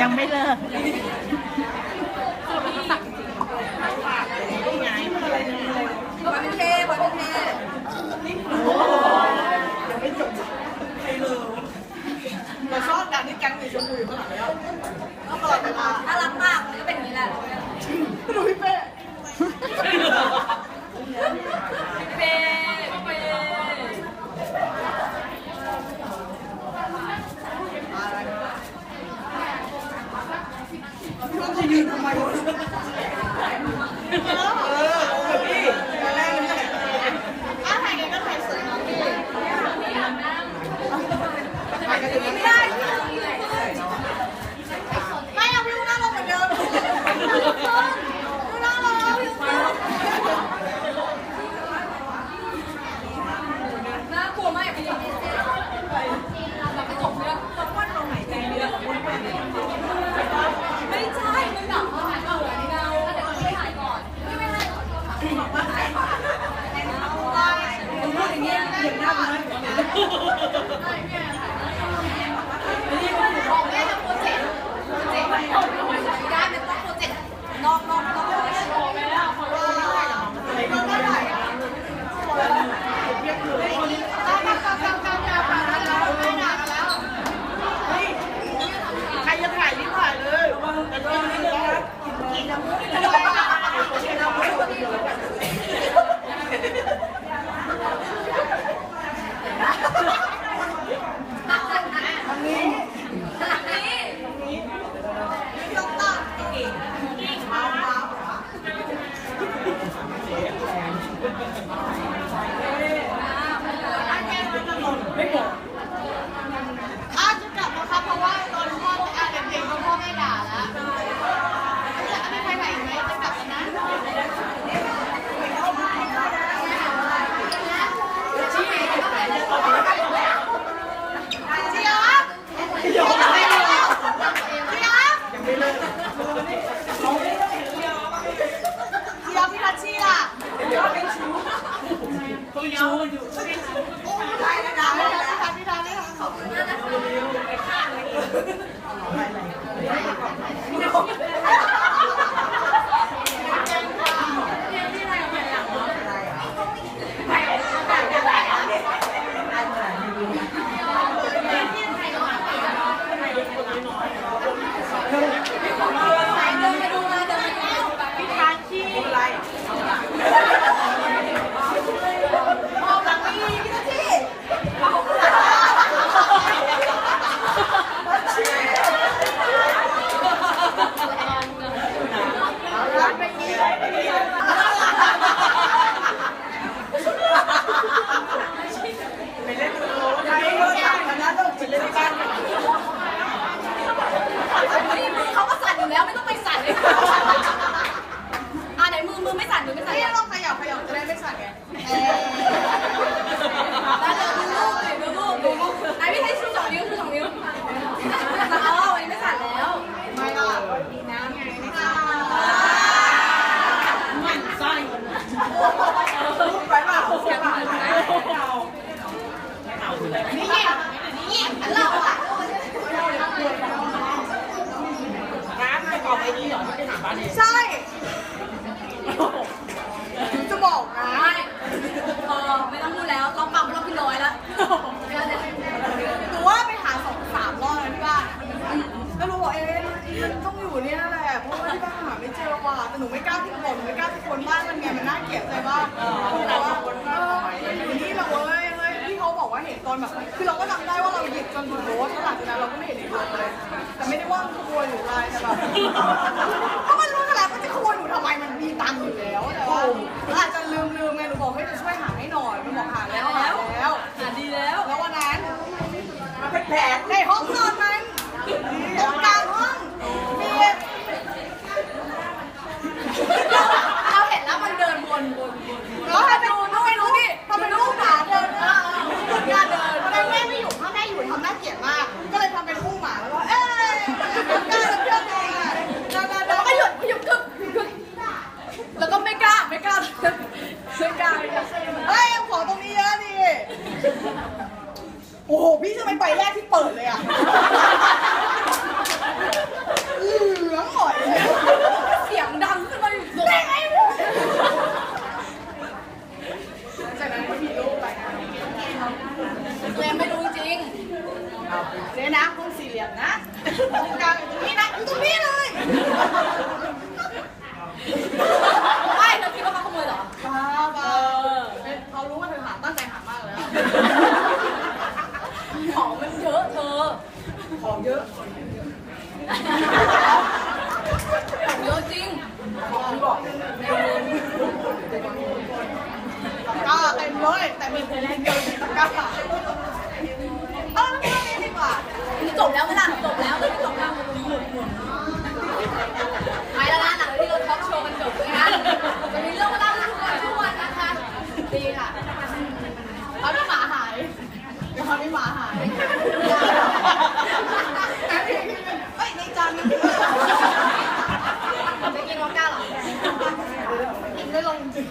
ยังไม่เลิก 我就 ร้านในกล่องไอ้นี่เหรอที่ไปหาบ้านเองใช่ ตอนแบบคือเราก็จำได้ว่าเราหยิบจนถึงรถแล้วหลังจากนั้นเราก็ไม่เห็นอีกเลยแต่ไม่ได้ว่ามันขโมยหรืออะไรแต่แบบาะมันรู้กันแล้มันจะขโมยหนูทำไมมันมีตังค์อยู่แล้วแต่ว่าอาจจะลืมลืมไงหนูบอกให้จะช่วยหาให้ โห พี่ทำไมใบแรกที่เปิดเลยอะ อาเรื่องนี้ดีกว่าจบแล้วเวลาจบแล้วจบแล้วไปแล้วนะหลังที่เราทอล์กโชว์กันจบนะจะมีเรื่องเล่าทุกวันทุกวันนะคะดีค่ะตอนนี้หมาหายตอนนี้หมาหายเฮ้ยในจานมันจะกินวอกก้าหรอกินได้ลงจริง